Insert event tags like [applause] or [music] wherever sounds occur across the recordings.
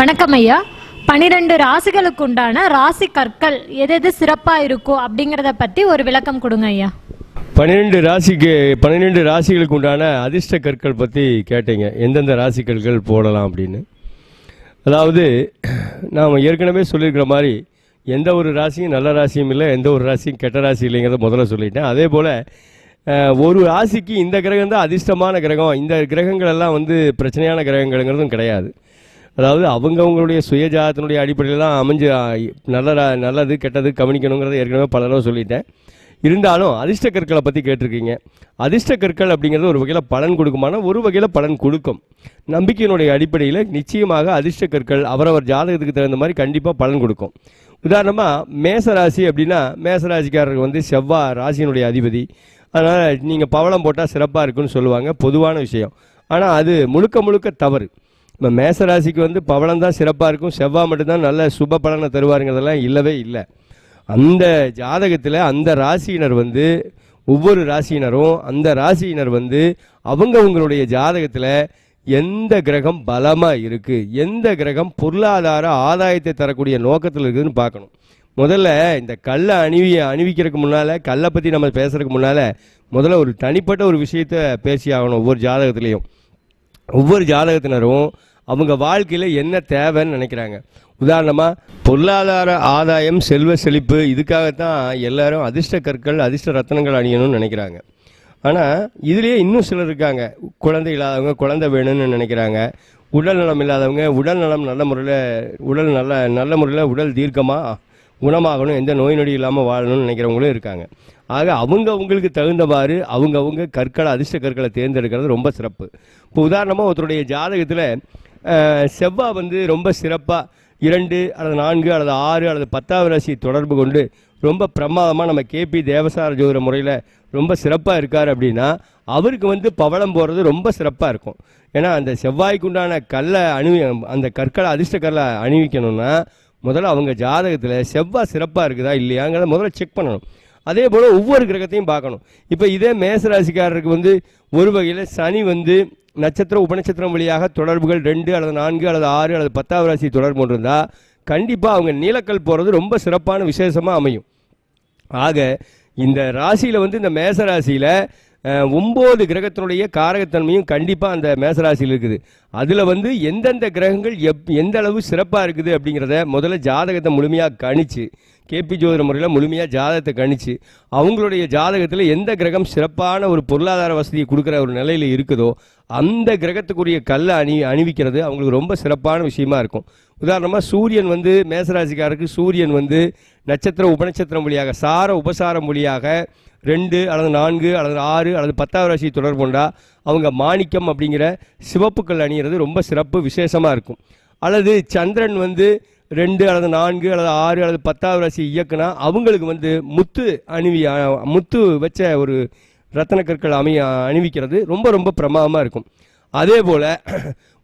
வணக்கம் ஐயா. பனிரெண்டு ராசிகளுக்கு உண்டான ராசி கற்கள் எது எது சிறப்பா இருக்கும் அப்படிங்கறத பத்தி ஒரு விளக்கம் கொடுங்க ஐயா. பன்னிரெண்டு ராசிக்கு பன்னிரெண்டு ராசிகளுக்கு உண்டான அதிர்ஷ்ட கற்கள் பற்றி கேட்டீங்க. எந்தெந்த ராசி கற்கள் போடலாம் அப்படின்னு. அதாவது நாம் ஏற்கனவே சொல்லியிருக்கிற மாதிரி எந்த ஒரு ராசியும் நல்ல ராசியும் இல்லை எந்த ஒரு ராசியும் கெட்ட ராசி இல்லைங்கிறத முதல்ல சொல்லிட்டேன். அதே போல் ஒரு ராசிக்கு இந்த கிரகம் தான் அதிர்ஷ்டமான கிரகம். இந்த கிரகங்கள் எல்லாம் வந்து பிரச்சனையான கிரகங்கள்ங்கிறதும் கிடையாது. அதாவது அவங்கவுங்களுடைய சுயஜாதத்தினுடைய அடிப்படையில் தான் அமைஞ்சு நல்ல ரா- நல்லது கெட்டது கவனிக்கணுங்கிறத ஏற்கனவே பல தடவை சொல்லிட்டேன். இருந்தாலும் அதிர்ஷ்ட கற்களை பற்றி கேட்டிருக்கீங்க. அதிர்ஷ்ட கற்கள் அப்படிங்கிறது ஒரு வகையில் பலன் கொடுக்குமானா ஒரு வகையில் பலன் கொடுக்கும். நம்பிக்கையினுடைய அடிப்படையில் நிச்சயமாக அதிர்ஷ்ட கற்கள் அவரவர் ஜாதகத்துக்கு தகுந்த மாதிரி கண்டிப்பாக பலன் கொடுக்கும். உதாரணமாக மேச ராசி அப்படின்னா மேச ராசிக்காரருக்கு வந்து செவ்வாய் ராசியினுடைய அதிபதி. அதனால் நீங்கள் பவளம் போட்டால் சிறப்பாக இருக்குன்னு சொல்லுவாங்க பொதுவான விஷயம். ஆனால் அது முழுக்க முழுக்க தவறு. இப்போ மேச ராசிக்கு வந்து பவளம் தான் சிறப்பாக இருக்கும். செவ்வாய் மட்டும்தான் நல்ல சுப பலனை தருவாருங்கிறதெல்லாம் இல்லவே இல்லை. அந்த ஜாதகத்தில் அந்த ராசியினர் வந்து ஒவ்வொரு ராசியினரும் அந்த ராசியினர் வந்து அவங்கவுங்களுடைய ஜாதகத்தில் எந்த கிரகம் பலமாக இருக்குது எந்த கிரகம் பொருளாதார ஆதாயத்தை தரக்கூடிய நோக்கத்தில் இருக்குதுன்னு பார்க்கணும். முதல்ல இந்த கல்லை அணிவி அணிவிக்கிறதுக்கு முன்னால் கல்லை பற்றி நம்ம பேசுகிறதுக்கு முன்னால் முதல்ல ஒரு தனிப்பட்ட ஒரு விஷயத்தை பேசி ஆகணும் ஒவ்வொரு ஜாதகத்துலேயும். ஒவ்வொரு ஜாதகத்தினரும் அவங்க வாழ்க்கையில் என்ன தேவைன்னு நினைக்கிறாங்க. உதாரணமாக பொருளாதார ஆதாயம் செல்வ செழிப்பு இதுக்காகத்தான் எல்லாரும் அதிர்ஷ்ட கற்கள் அதிர்ஷ்ட ரத்னங்கள் அணியணும்னு நினைக்கிறாங்க. ஆனால் இதுலேயே இன்னும் சிலர் இருக்காங்க. குழந்தை இல்லாதவங்க குழந்தை வேணும்னு நினைக்கிறாங்க. உடல் நலம் இல்லாதவங்க உடல் நலம் நல்ல முறையில் உடல் நல்ல நல்ல முறையில் உடல் தீர்க்கமாக குணமாகணும் எந்த நோய் நொடி இல்லாமல் வாழணும்னு நினைக்கிறவங்களும் இருக்காங்க. ஆக அவங்க அவங்களுக்கு தகுந்தவாறு அவங்க அவங்க கற்களை அதிர்ஷ்ட கற்களை தேர்ந்தெடுக்கிறது ரொம்ப சிறப்பு. இப்போ உதாரணமாக ஒருத்தருடைய ஜாதகத்தில் செவ்வாய் வந்து ரொம்ப சிறப்பாக இரண்டு அல்லது நான்கு அல்லது ஆறு அல்லது பத்தாவது ராசி தொடர்பு கொண்டு ரொம்ப பிரமாதமாக நம்ம கேபி தேவசார ஜோதிட முறையில் ரொம்ப சிறப்பாக இருக்கார் அப்படின்னா அவருக்கு வந்து பவளம் போகிறது ரொம்ப சிறப்பாக இருக்கும். ஏன்னா அந்த செவ்வாய்க்கு உண்டான கல்லை அணிவி அந்த கற்களை அதிர்ஷ்ட கல்லை அணிவிக்கணும்னா முதல்ல அவங்க ஜாதகத்தில் செவ்வாய் சிறப்பாக இருக்குதா இல்லையாங்கிறத முதல்ல செக் பண்ணணும். அதே போல் ஒவ்வொரு கிரகத்தையும் பார்க்கணும். இப்போ இதே மேசராசிக்காரருக்கு வந்து ஒரு வகையில் சனி வந்து நட்சத்திர உபநட்சத்திரம் வழியாக தொடர்புகள் ரெண்டு அல்லது நான்கு அல்லது ஆறு அல்லது பத்தாவது ராசி தொடர்பு கொண்டிருந்தா கண்டிப்பாக அவங்க நீலக்கல் போகிறது ரொம்ப சிறப்பான விசேஷமாக அமையும். ஆக இந்த ராசியில் வந்து இந்த மேச ராசியில் ஒம்பது கிரகத்தினுடைய காரகத்தன்மையும் கண்டிப்பாக அந்த மேசராசியில் இருக்குது. அதில் வந்து எந்தெந்த கிரகங்கள் எப் எந்த அளவு சிறப்பாக இருக்குது அப்படிங்கிறத முதல்ல ஜாதகத்தை முழுமையாக கணிச்சு கேபி ஜோதிட முறையில் முழுமையாக ஜாதகத்தை கணிச்சு அவங்களுடைய ஜாதகத்தில் எந்த கிரகம் சிறப்பான ஒரு பொருளாதார வசதியை கொடுக்குற ஒரு நிலையில் இருக்குதோ அந்த கிரகத்துக்குரிய கல்லை அணி அணிவிக்கிறது அவங்களுக்கு ரொம்ப சிறப்பான விஷயமா இருக்கும். உதாரணமாக சூரியன் வந்து மேசராசிக்காருக்கு சூரியன் வந்து நட்சத்திர உபநட்சத்திரம் மொழியாக சார உபசாரம் மொழியாக ரெண்டு அல்லது நான்கு அல்லது ஆறு அல்லது பத்தாவது ராசி தொடர் கொண்டா அவங்க மாணிக்கம் அப்படிங்கிற சிவப்புக்கள் அணிகிறது ரொம்ப சிறப்பு விசேஷமாக இருக்கும். அல்லது சந்திரன் வந்து ரெண்டு அல்லது நான்கு அல்லது ஆறு அல்லது பத்தாவது ராசி இயக்குனா அவங்களுக்கு வந்து முத்து அணிவி முத்து வச்ச ஒரு ரத்தன கற்கள் அமி அணிவிக்கிறது ரொம்ப ரொம்ப பிரமாதமாக இருக்கும். அதே போல்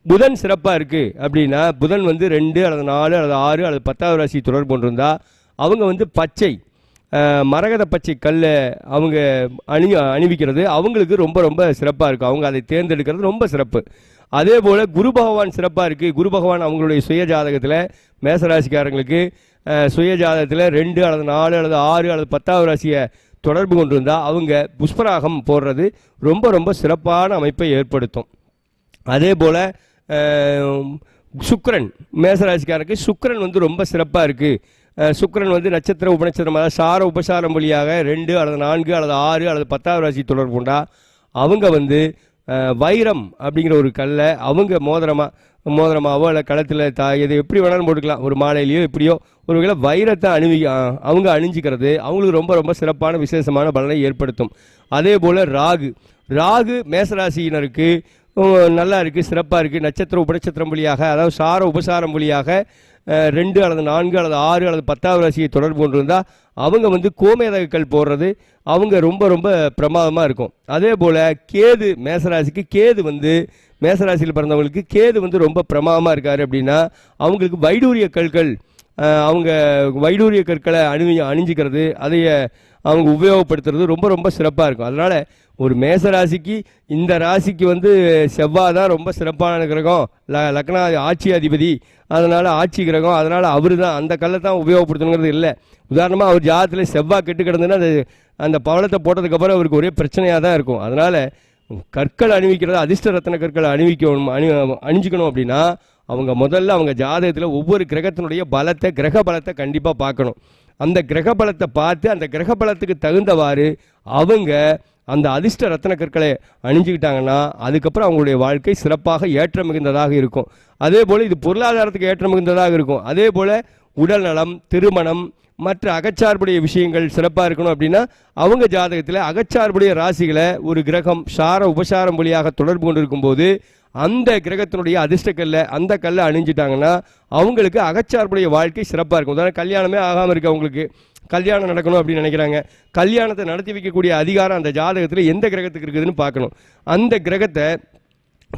புதன் சிறப்பாக இருக்குது அப்படின்னா புதன் வந்து ரெண்டு அல்லது நாலு அல்லது ஆறு அல்லது பத்தாவது ராசி தொடர்பு கொண்டிருந்தால் அவங்க வந்து பச்சை மரகத பச்சை கல்லை அவங்க அணி அணிவிக்கிறது. அவங்களுக்கு ரொம்ப ரொம்ப சிறப்பாக இருக்கும் அவங்க அதை தேர்ந்தெடுக்கிறது ரொம்ப சிறப்பு. அதே போல் குரு பகவான் சிறப்பாக இருக்குது குரு பகவான் அவங்களுடைய சுய ஜாதகத்தில் மேசராசிக்காரங்களுக்கு சுய ஜாதகத்தில் ரெண்டு அல்லது நாலு அல்லது ஆறு அல்லது பத்தாவது ராசியை தொடர்பு கொண்டிருந்தா அவங்க புஷ்பராகம் போடுறது ரொம்ப ரொம்ப சிறப்பான அமைப்பை ஏற்படுத்தும். அதே போல் சுக்கரன் மேசராசிக்காரருக்கு சுக்கரன் வந்து ரொம்ப சிறப்பாக இருக்குது சுக்கிரன் வந்து நட்சத்திர உபநட்சத்திரமாக சார உபசாரம் வழியாக ரெண்டு அல்லது நான்கு அல்லது ஆறு அல்லது பத்தாவது ராசி தொடர்பு கொண்டா அவங்க வந்து வைரம் அப்படிங்கிற ஒரு கல்லை அவங்க மோதிரமாக மோதிரமாவோ இல்லை களத்தில் தா எது எப்படி வேணாலும் போட்டுக்கலாம். ஒரு மாலையிலையோ எப்படியோ ஒரு வகையில் வைரத்தை அணிவி அவங்க அணிஞ்சிக்கிறது அவங்களுக்கு ரொம்ப ரொம்ப சிறப்பான விசேஷமான பலனை ஏற்படுத்தும். அதே போல் ராகு. ராகு மேசராசியினருக்கு நல்லா இருக்குது சிறப்பாக இருக்குது நட்சத்திர உபநட்சத்திரம் வழியாக அதாவது சார உபசாரம் வழியாக ரெண்டு அல்லது நான்கு அல்லது ஆறு அல்லது பத்தாவது ராசியை தொடர்பு கொண்டிருந்தால் அவங்க வந்து கோமேதகங்கள் போடுறது அவங்க ரொம்ப ரொம்ப பிரமாதமாக இருக்கும். அதே போல் கேது மேசராசிக்கு கேது வந்து மேசராசியில் பிறந்தவங்களுக்கு கேது வந்து ரொம்ப பிரமாதமாக இருக்கார் அப்படின்னா அவங்களுக்கு வைடூரிய கற்கள் அவங்க வைடூரிய கற்களை அணி அணிஞ்சிக்கிறது அதைய அவங்க உபயோகப்படுத்துறது ரொம்ப ரொம்ப சிறப்பாக இருக்கும். அதனால் ஒரு மேச ராசிக்கு இந்த ராசிக்கு வந்து செவ்வாய் தான் ரொம்ப சிறப்பான கிரகம். ல லக்னா ஆட்சி அதிபதி. அதனால் ஆட்சி கிரகம். அதனால் அவர் தான் அந்த கல்லை தான் உபயோகப்படுத்தணுங்கிறது இல்லை. உதாரணமாக அவர் ஜாதத்தில் செவ்வாய் கெட்டு கிடந்துன்னா அது அந்த பவளத்தை போட்டதுக்கப்புறம் அவருக்கு ஒரே பிரச்சனையாக தான் இருக்கும். அதனால் கற்கள் அணிவிக்கிறது அதிர்ஷ்ட ரத்ன கற்களை அணிவிக்கணும் அணி அணிஞ்சிக்கணும் அப்படின்னா அவங்க முதல்ல அவங்க ஜாதகத்தில் ஒவ்வொரு கிரகத்தினுடைய பலத்தை கிரக பலத்தை கண்டிப்பாக பார்க்கணும். அந்த கிரக பலத்தை பார்த்து அந்த கிரக பலத்துக்கு தகுந்தவாறு அவங்க அந்த அதிர்ஷ்ட ரத்ன கற்களை அணிஞ்சுக்கிட்டாங்கன்னா அதுக்கப்புறம் அவங்களுடைய வாழ்க்கை சிறப்பாக ஏற்ற மிகுந்ததாக இருக்கும். அதே போல் இது பொருளாதாரத்துக்கு ஏற்ற மிகுந்ததாக இருக்கும். அதே போல் உடல் நலம் திருமணம் மற்ற அகச்சார்புடைய விஷயங்கள் சிறப்பாக இருக்கணும் அப்படின்னா அவங்க ஜாதகத்தில் அகச்சார்புடைய ராசிகளை ஒரு கிரகம் சார உபசாரம் வழியாக தொடர்பு கொண்டு இருக்கும்போது அந்த கிரகத்தினுடைய அதிர்ஷ்ட அந்த கல்லை அணிஞ்சிட்டாங்கன்னா அவங்களுக்கு அகச்சார்புடைய வாழ்க்கை சிறப்பாக இருக்கும். உதாரணம் கல்யாணமே ஆகாமல் இருக்கு அவங்களுக்கு. கல்யாணம் நடக்கணும் அப்படின்னு நினைக்கிறாங்க. கல்யாணத்தை நடத்தி வைக்கக்கூடிய அதிகாரம் அந்த ஜாதகத்தில் எந்த கிரகத்துக்கு இருக்குதுன்னு பார்க்கணும். அந்த கிரகத்தை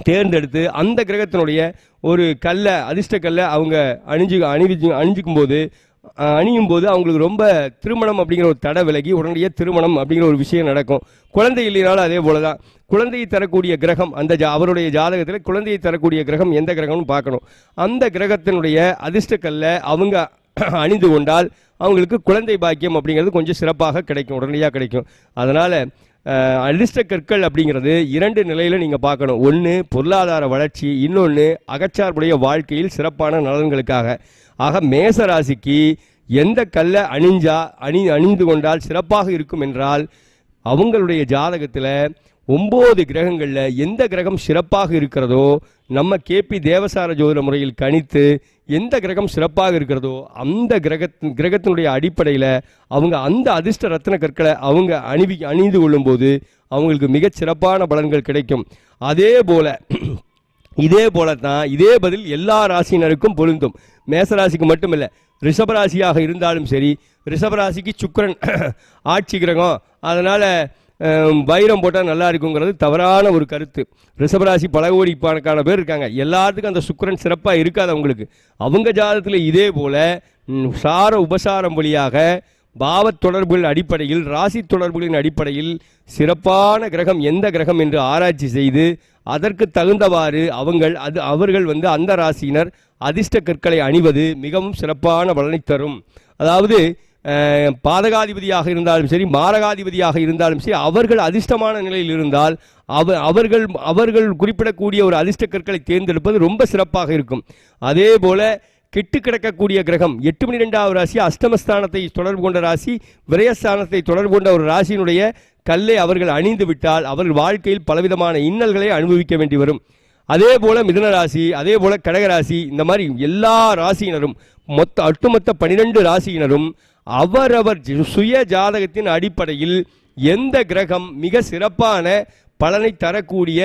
தேர்ந்தெடுத்து அந்த கிரகத்தினுடைய ஒரு கல்லை அதிர்ஷ்ட கல்லை அவங்க அணிஞ்சு அணிவிச்சு அணிஞ்சிக்கும் போது அணியும் போது அவங்களுக்கு ரொம்ப திருமணம் அப்படிங்கிற ஒரு தடை விலகி உடனடியாக திருமணம் அப்படிங்கிற ஒரு விஷயம் நடக்கும். குழந்தை இல்லைனாலும் அதே போல தான் குழந்தையை தரக்கூடிய கிரகம் அந்த ஜா அவருடைய ஜாதகத்தில் குழந்தையை தரக்கூடிய கிரகம் எந்த கிரகம்னு பார்க்கணும். அந்த கிரகத்தினுடைய அதிர்ஷ்ட அவங்க [clears throat] அணிந்து கொண்டால் அவங்களுக்கு குழந்தை பாக்கியம் அப்படிங்கிறது கொஞ்சம் சிறப்பாக கிடைக்கும் உடனடியாக கிடைக்கும். அதனால் அதிர்ஷ்ட கற்கள் அப்படிங்கிறது இரண்டு நிலையில் நீங்கள் பார்க்கணும். ஒன்று பொருளாதார வளர்ச்சி இன்னொன்று அகச்சார்புடைய வாழ்க்கையில் சிறப்பான நலன்களுக்காக. ஆக மேச ராசிக்கு எந்த கல்லை அணிஞ்சா அணி அணிந்து கொண்டால் சிறப்பாக இருக்கும் என்றால் அவங்களுடைய ஜாதகத்தில் ஒம்பது கிரகங்களில் எந்த கிரகம் சிறப்பாக இருக்கிறதோ நம்ம கேபி தேவசார ஜோதிட முறையில் கணித்து எந்த கிரகம் சிறப்பாக இருக்கிறதோ அந்த கிரகத்தின் கிரகத்தினுடைய அடிப்படையில் அவங்க அந்த அதிர்ஷ்ட ரத்ன கற்களை அவங்க அணிவி அணிந்து கொள்ளும்போது அவங்களுக்கு மிகச் சிறப்பான பலன்கள் கிடைக்கும். அதே போல இதே போல தான் இதே பதில் எல்லா ராசியினருக்கும் பொருந்தும். மேசராசிக்கு மட்டும் இல்லை ரிஷபராசியாக இருந்தாலும் சரி ரிஷபராசிக்கு சுக்கரன் [clears throat] ஆட்சி கிரகம் அதனால் வைரம் போட்டால் நல்லா இருக்குங்கிறது தவறான ஒரு கருத்து. ரிஷபராசி பல கோடிப்பானக்கான பேர் இருக்காங்க. எல்லாத்துக்கும் அந்த சுக்கரன் சிறப்பாக இருக்காது அவங்களுக்கு. அவங்க ஜாதத்தில் இதே போல் சார உபசாரம் வழியாக பாவத் தொடர்புகளின் அடிப்படையில் ராசி தொடர்புகளின் அடிப்படையில் சிறப்பான கிரகம் எந்த கிரகம் என்று ஆராய்ச்சி செய்து அதற்கு தகுந்தவாறு அவங்கள் அது அவர்கள் வந்து அந்த ராசியினர் அதிர்ஷ்ட கற்களை அணிவது மிகவும் சிறப்பான பலனை தரும். அதாவது பாதகாதிபதியாக இருந்தாலும் சரி மாரகாதிபதியாக இருந்தாலும் சரி அவர்கள் அதிர்ஷ்டமான நிலையில் இருந்தால் அவ அவர்கள் அவர்கள் குறிப்பிடக்கூடிய ஒரு அதிர்ஷ்ட கற்களை தேர்ந்தெடுப்பது ரொம்ப சிறப்பாக இருக்கும். அதே போல கெட்டு கிடக்கக்கூடிய கிரகம் எட்டு மணி ரெண்டாவது ராசி அஷ்டமஸ்தானத்தை தொடர்பு கொண்ட ராசி விரயஸ்தானத்தை தொடர்பு கொண்ட ஒரு ராசியினுடைய கல்லை அவர்கள் அணிந்து விட்டால் அவர்கள் வாழ்க்கையில் பலவிதமான இன்னல்களை அனுபவிக்க வேண்டி வரும். அதே போல் மிதன ராசி அதே போல் கடகராசி இந்த மாதிரி எல்லா ராசியினரும் மொத்த ஒட்டுமொத்த பனிரெண்டு ராசியினரும் அவரவர் சுய ஜாதகத்தின் அடிப்படையில் எந்த கிரகம் மிக சிறப்பான பலனை தரக்கூடிய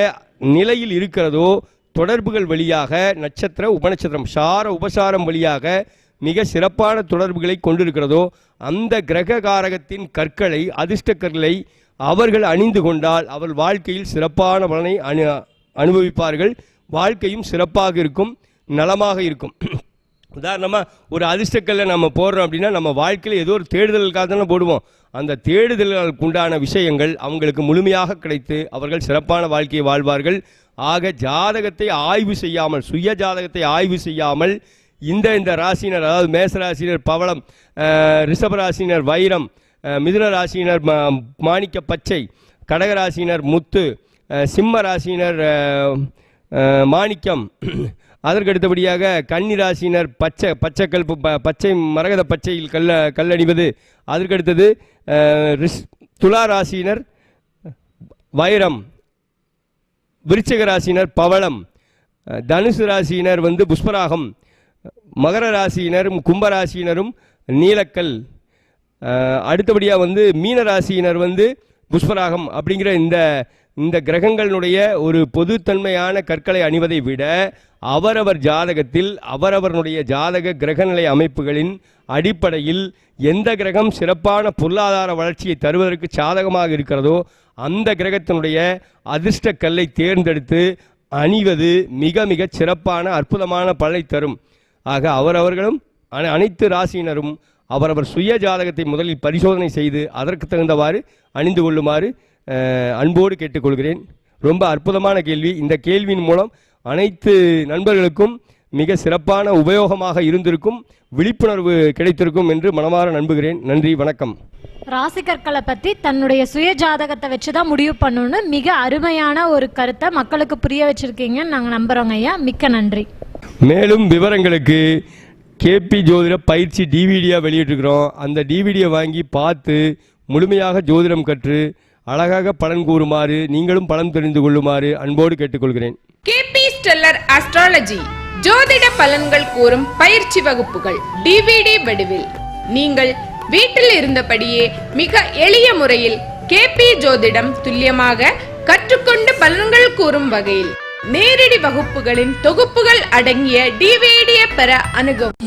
நிலையில் இருக்கிறதோ தொடர்புகள் வழியாக நட்சத்திர உபநட்சத்திரம் சார உபசாரம் வழியாக மிக சிறப்பான தொடர்புகளை கொண்டிருக்கிறதோ அந்த கிரக காரகத்தின் கற்களை அதிர்ஷ்ட கற்களை அவர்கள் அணிந்து கொண்டால் அவர் வாழ்க்கையில் சிறப்பான பலனை அணி அனுபவிப்பார்கள். வாழ்க்கையும் சிறப்பாக இருக்கும் நலமாக இருக்கும். உதாரணமாக ஒரு அதிர்ஷ்டக்கல்ல நம்ம போடுறோம் அப்படின்னா நம்ம வாழ்க்கையில் ஏதோ ஒரு தேடுதலுக்காக தானே போடுவோம். அந்த தேடுதல்களுக்கு உண்டான விஷயங்கள் அவங்களுக்கு முழுமையாக கிடைத்து அவர்கள் சிறப்பான வாழ்க்கையை வாழ்வார்கள். ஆக ஜாதகத்தை ஆய்வு செய்யாமல் சுய ஜாதகத்தை ஆய்வு செய்யாமல் இந்த இந்த ராசினர் அதாவது மேச ராசினர் பவளம் அஹ், ரிஷப ராசினர் வைரம் மிதுன ராசியினர் மாணிக்க பச்சை கடக ராசியினர் முத்து சிம்ம ராசியினர் மாணிக்கம் அதற்கு அடுத்தபடியாக கன்னி ராசியினர் பச்சை பச்சைக்கல் ப- ப- பச்சை மரகத பச்சையில் கல்ல கல்லணிவது அதற்கு அடுத்தது ரிஷ் துலா ராசியினர் வைரம். விருச்சிக ராசியினர் பவளம் தனுசு ராசியினர் வந்து புஷ்பராகம். மகர ராசியினரும் கும்பராசியினரும் நீலக்கல். அடுத்தபடியாக வந்து மீன ராசியினர் வந்து புஷ்பராகம் அப்படிங்கிற இந்த இந்த கிரகங்களுடைய ஒரு பொதுத்தன்மையான கற்களை அணிவதை விட அவரவர் ஜாதகத்தில் அவரவருடைய ஜாதக கிரகநிலை அமைப்புகளின் அடிப்படையில் எந்த கிரகம் சிறப்பான பொருளாதார வளர்ச்சியை தருவதற்கு சாதகமாக இருக்கிறதோ அந்த கிரகத்தினுடைய அதிர்ஷ்ட கல்லை தேர்ந்தெடுத்து அணிவது மிக மிக சிறப்பான அற்புதமான பலனை தரும். ஆக அவரவர்களும் அனை- அனைத்து ராசியினரும் அவரவர் சுய ஜாதகத்தை முதலில் பரிசோதனை செய்து அதற்கு தகுந்தவாறு அணிந்து கொள்ளுமாறு அன்போடு கேட்டுக்கொள்கிறேன். ரொம்ப அற்புதமான கேள்வி. இந்த கேள்வியின் மூலம் அனைத்து நண்பர்களுக்கும் மிக சிறப்பான உபயோகமாக இருந்திருக்கும் விழிப்புணர்வு கிடைத்திருக்கும் என்று மனமாற நம்புகிறேன். நன்றி வணக்கம். ராசி கற்களை பத்தி தன்னுடைய சுய ஜாதகத்தை வச்சு தான் முடிவு பண்ணணும்னு மிக அருமையான ஒரு கருத்தை மக்களுக்கு புரிய வச்சிருக்கீங்கன்னு நாங்க நம்புறோங்க ஐயா. மிக்க நன்றி. மேலும் விவரங்களுக்கு கேபி ஜோதிட பயிற்சி டிவிடியாக வெளியிட்டிருக்கிறோம். அந்த டிவிடியை வாங்கி பார்த்து முழுமையாக ஜோதிடம் கற்று அழகாக பலன் கூறுமாறு நீங்களும் பலன் தெரிந்து கொள்ளுமாறு அன்போடு கேட்டுக்கொள்கிறேன். கேபி ஸ்டெல்லர் அஸ்ட்ராலஜி ஜோதிட பலன்கள் கூறும் பயிற்சி வகுப்புகள் டிவிடி வடிவில். நீங்கள் வீட்டில் இருந்தபடியே மிக எளிய முறையில் கேபி ஜோதிடம் துல்லியமாக கற்றுக்கொண்டு பலன்கள் கூறும் வகையில் நேரடி வகுப்புகளின் தொகுப்புகள் அடங்கிய டிவிடியை பெற அணுகவும்.